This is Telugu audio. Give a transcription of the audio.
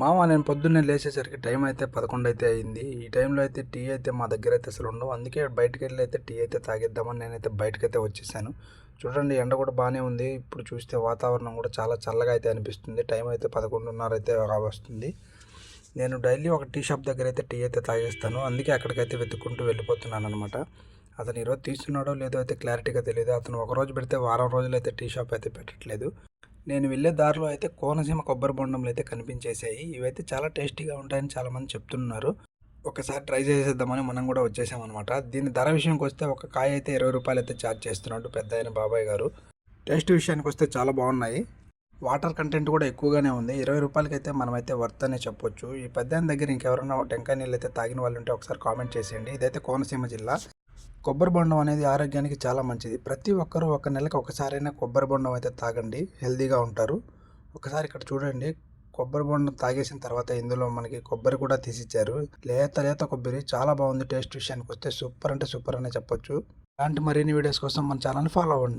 మామ నేను పొద్దున్నే లేచేసరికి టైం అయితే పదకొండు అయితే అయింది. ఈ టైంలో అయితే టీ అయితే మా దగ్గర అయితే అసలు ఉండవు. అందుకే బయటకు వెళ్ళి అయితే టీ అయితే తాగిద్దామని నేనైతే బయటకైతే వచ్చేసాను. చూడండి ఎండ కూడా బాగానే ఉంది. ఇప్పుడు చూస్తే వాతావరణం కూడా చాలా చల్లగా అయితే అనిపిస్తుంది. టైం అయితే పదకొండున్నర అయితే వస్తుంది నేను డైలీ ఒక టీ షాప్ దగ్గర అయితే టీ అయితే తాగేస్తాను. అందుకే అక్కడికైతే వెతుక్కుంటూ వెళ్ళిపోతున్నాను అనమాట అతను ఈరోజు తీస్తున్నాడో లేదో అయితే క్లారిటీగా తెలియదు అతను ఒక రోజు పెడితే వారం రోజులు అయితే టీ షాప్ అయితే పెట్టట్లేదు. నేను వెళ్ళే దారిలో అయితే కోనసీమ కొబ్బరి బొండంలు అయితే కనిపించేసాయి ఇవైతే చాలా టేస్టీగా ఉంటాయని చాలామంది చెప్తున్నారు. ఒకసారి ట్రై చేసేద్దామని మనం కూడా వచ్చేసామన్నమాట. దీని ధర విషయంకి వస్తే ఒక కాయ అయితే ఇరవై రూపాయలు అయితే ఛార్జ్ చేస్తున్నాడు పెద్ద అయిన బాబాయ్ గారు. టేస్ట్ విషయానికి వస్తే చాలా బాగున్నాయి. వాటర్ కంటెంట్ కూడా ఎక్కువగానే ఉంది. ఇరవై రూపాయలకి అయితే మనమైతే వర్త్ అనే చెప్పొచ్చు. ఈ పెద్ద దగ్గర ఇంకెవరైనా టెంకాయ నీళ్ళు అయితే తాగిన వాళ్ళు ఉంటే ఒకసారి కామెంట్ చేసేయండి. ఇదైతే కోనసీమ జిల్లా. కొబ్బరి బొండం అనేది ఆరోగ్యానికి చాలా మంచిది. ప్రతి ఒక్కరూ ఒక నెలకు ఒకసారైనా కొబ్బరి బొండం అయితే తాగండి. హెల్తీగా ఉంటారు. ఒకసారి ఇక్కడ చూడండి. కొబ్బరి బొండం తాగేసిన తర్వాత ఇందులో మనకి కొబ్బరి కూడా తీసిచ్చారు. లేత లేత కొబ్బరి చాలా బాగుంది టేస్ట్ విషయానికి వస్తే సూపర్ అంటే సూపర్ అనే చెప్పొచ్చు. అలాంటి మరిన్ని వీడియోస్ కోసం మన ఛానల్ ఫాలో అవ్వండి.